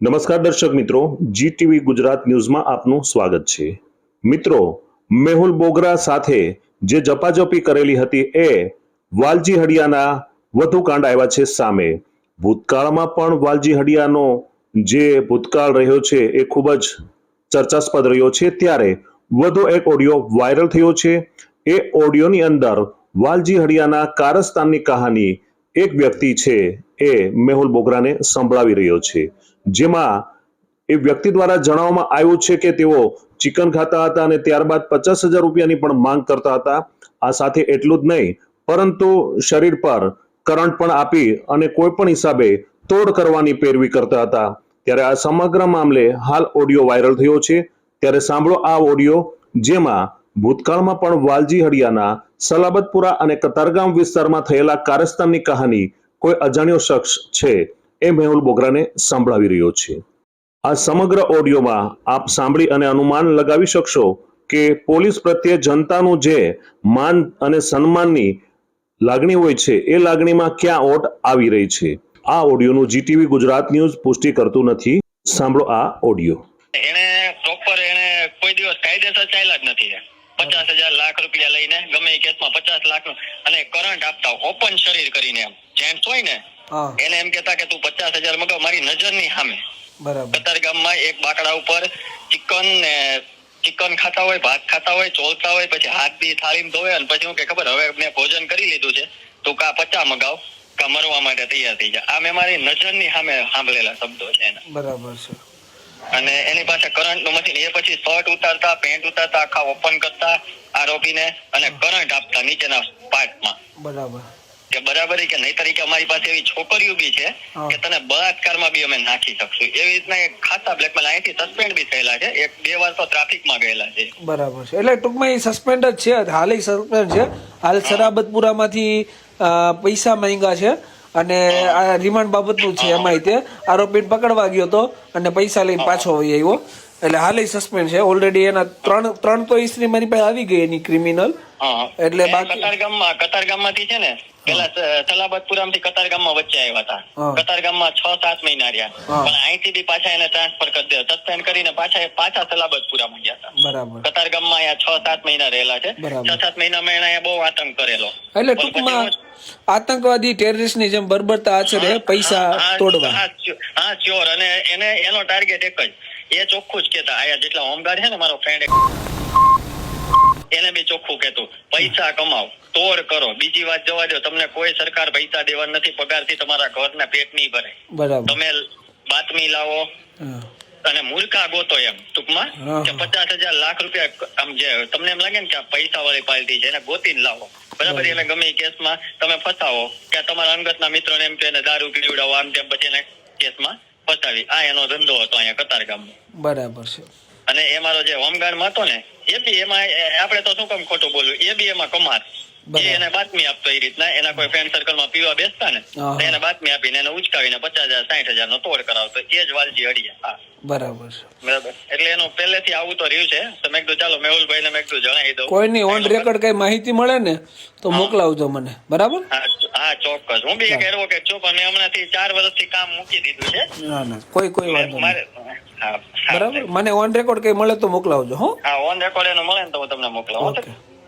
નમસ્કાર દર્શક મિત્રો જી ટીવી ગુજરાત ન્યૂઝમાં આપનું સ્વાગત છે. મિત્રો, મેહુલ બોગરા સાથે જે જપાજપી કરેલી હતી એ વાલજી હડિયાના વધુ કાંડ આવ્યા છે સામે. ભૂતકાળમાં પણ વાલજી હડિયાનો જે ભૂતકાળ રહ્યો છે એ ખૂબ જ ચર્ચાસ્પદ રહ્યો છે. ત્યારે વધુ એક ઓડિયો વાયરલ થયો છે. એ ઓડિયોની અંદર વાલજી હડિયાના કારસ્તાનની કહાની એક વ્યક્તિ છે એ મેહુલ બોગરાને સંભળાવી રહ્યો છે. જેમાં એ વ્યક્તિ દ્વારા જણાવવામાં આવ્યું છે કે તેઓ ચિકન ખાતા હતા અને ત્યારબાદ પચાસ હજાર રૂપિયાની પણ માંગ કરતા હતા. આ સાથે એટલું જ નહીં, પરંતુ શરીર પર કરંટ પણ આપી અને કોઈ પણ હિસાબે તોડ કરવાની પેરવી કરતા હતા. ત્યારે આ સમગ્ર મામલે હાલ ઓડિયો વાયરલ થયો છે. ત્યારે સાંભળો આ ઓડિયો, જેમાં ભૂતકાળમાં પણ વાલજી હડિયાના, સલાબતપુરા અને કતારગામ વિસ્તારમાં થયેલા કારસ્તાનની કહાની કોઈ અજાણ્યો શખ્સ છે એ મેહુલ બોગરાને સંભળાવી રહ્યો છે. આ સમગ્ર ઓડિયોમાં આપ સાંભળી અને અનુમાન લગાવી શકશો કે પોલીસ પ્રત્યે જનતાનું જે માન અને સન્માનની લાગણી હોય છે, એ લાગણીમાં ક્યાં ઓટ આવી રહી છે? આ ઓડિયોનું જીટીવી ગુજરાત ન્યૂઝ પુષ્ટિ કરતું નથી. સાંભળો આ ઓડિયો. એને પ્રોપર એને કોઈ દિવસ કાયદેસર ચાલ્યા જ નથી. પચાસ હજાર લાખ રૂપિયા લઈને ગમે એ કેસમાં પચાસ લાખ અને કરંટ આપતા ઓપન શરીર કરીને એમ. જેન્ટ્સ હોય ને એને એમ કેતા કે તું પચાસ હજાર મગાવ મારી નજરની સામે. બરાબર. ગામમાં એક બાકડા ઉપર ચિકન ને ચિકન ખાતા હોય ભાત ખાતા હોય ચોલતા હોય પછી હાથ બી થાળી ધોવે અને પછી હું કે ખબર હવે મેં ભોજન કરી લીધું છે તું કા પચા મગાવ કા મરવા માટે તૈયાર થઈ જા. આ મેં મારી નજરની સામે સાંભળેલા શબ્દો છે એના. બરાબર છે. અને એની પાસે કરંટનું મશીન એ પછી શર્ટ ઉતારતા પેન્ટ ઉતારતા આખા ઓપન કરતા આરોપીને અને કરંટ આપતા નીચેના પાર્ટમાં બરાબર. કે બરાબર કે નહીં? તરીકે અમારી પાસે એવી છોકરીઓ બી છે કે તને બળાત્કારમાં બી અમે નાખી શકશું. એવી રીતના ખાતા બ્લેકમેલ અહીંથી સસ્પેન્ડ બી થયેલા છે. એક બે વાર તો ટ્રાફિકમાં ગયેલા છે. બરાબર છે. એટલે ટૂંકમાં એ સસ્પેન્ડ જ છે. હાલ સસ્પેન્ડ છે. હાલ સરાબતપુરામાંથી પૈસા માંગ્યા છે અને આ રિમાન્ડ બાબતનું છે એમાંય તે. આરોપી પકડવા ગયો હતો અને પૈસા લઈને પાછો વહી આવ્યો. એટલે હાલ સસ્પેન્ડ છે. ઓલરેડી એના ત્રણ ત્રણ તો હિસ્ટ્રી મારી પાસે આવી ગઈ એની ક્રિમિનલ હા. એટલે બાકી- કતારગામમાં કતારગામમાંથી છે ને? પેલા સલાબતપુરામથી કતારગામમાં વચ્ચે આવ્યા હતા. કતારગામમાં છ સાત મહિના રહ્યા. પણ અહીંથી બી પાછા એને ટ્રાન્સફર કરી દે. સસ્પેન્ડ કરીને પાછા પાછા સલાબતપુરામાં ગયા હતા. બરાબર. કતારગામમાં અહીંયા છ સાત મહિના રહેલા છે. છ સાત મહિનામાં એને અહીંયા બહુ આતંક કરેલો. એટલે ટૂંકમાં આતંકવાદી ટેરરિસ્ટની જેમ બર્બરતા આચરે પૈસા તોડવા. હા, ચ્યોર શ્યોર અને એને એનો ટાર્ગેટ એક જ. એ ચોખ્ખું જ કેતા આયા જેટલા હોમગાર્ડ છે ને મારો ફ્રેન્ડ એને બી ચોખ્ખું કેતું પૈસા કમાઓ તોડ કરો. બીજી વાત જવા દો તમને કોઈ સરકાર પૈસા દેવા નથી પગારથી તમારા ઘરના પેટ નહીં ભરે બરાબર. તમે બાતમી લાવો અને મૂર્ખા ગોતો એમ ટૂંકમાં કે પચાસ હજાર લાખ રૂપિયા આમ જે તમને એમ લાગે ને કે આ પૈસા વાળી પાર્ટી છે એને ગોતીને લાવો. બરાબર? એટલે ગમે એ કેસમાં તમે ફસાવો કે તમારા અંગતના મિત્રોને એમ કે એને દારૂ પીવડાવો આમ તેમ પછી એને કેસમાં ફસાવી. આ એનો ધંધો હતો અહીંયા કતારગામમાં બરાબર છે. અને એ મારો જે હોમગાર્ડમાં હતો ને એ બી એમાં આપણે તો શું કામ ખોટું બોલું એ બી એમાં કમાર. એ એને બાતમી આપતો એ રીતના એના કોઈ ફ્રેન્ડ સર્કલમાં પીવા બેસતા ને એને બાતમી આપીને એને ઉચકાવીને પચાસ હજાર સાઠ હજાર નો તોડ કરાવતો. એ જ વાલજી અડિયા હા. બરાબર બરાબર. એટલે એનો પહેલેથી આવું તો રહ્યું છે. તો મેં કીધું ચાલો મેહુલભાઈ ને મેં કીધું જણાવી દઉં. કોઈની ઓન રેકોર્ડ કઈ માહિતી મળે ને તો મોકલાવજો મને. બરાબર? હા ચોક્કસ. હું બી એક એડવોકેટ છું પણ મેં હમણાંથી ચાર વર્ષથી કામ મૂકી દીધું છે. ના ના. કોઈ કોઈ વાંધો નહીં. બરાબર? મને ઓન રેકોર્ડ કઈ મળે તો મોકલાવજો હો. હા ઓન રેકોર્ડ એનો મળે ને તો હું તમને મોકલાવું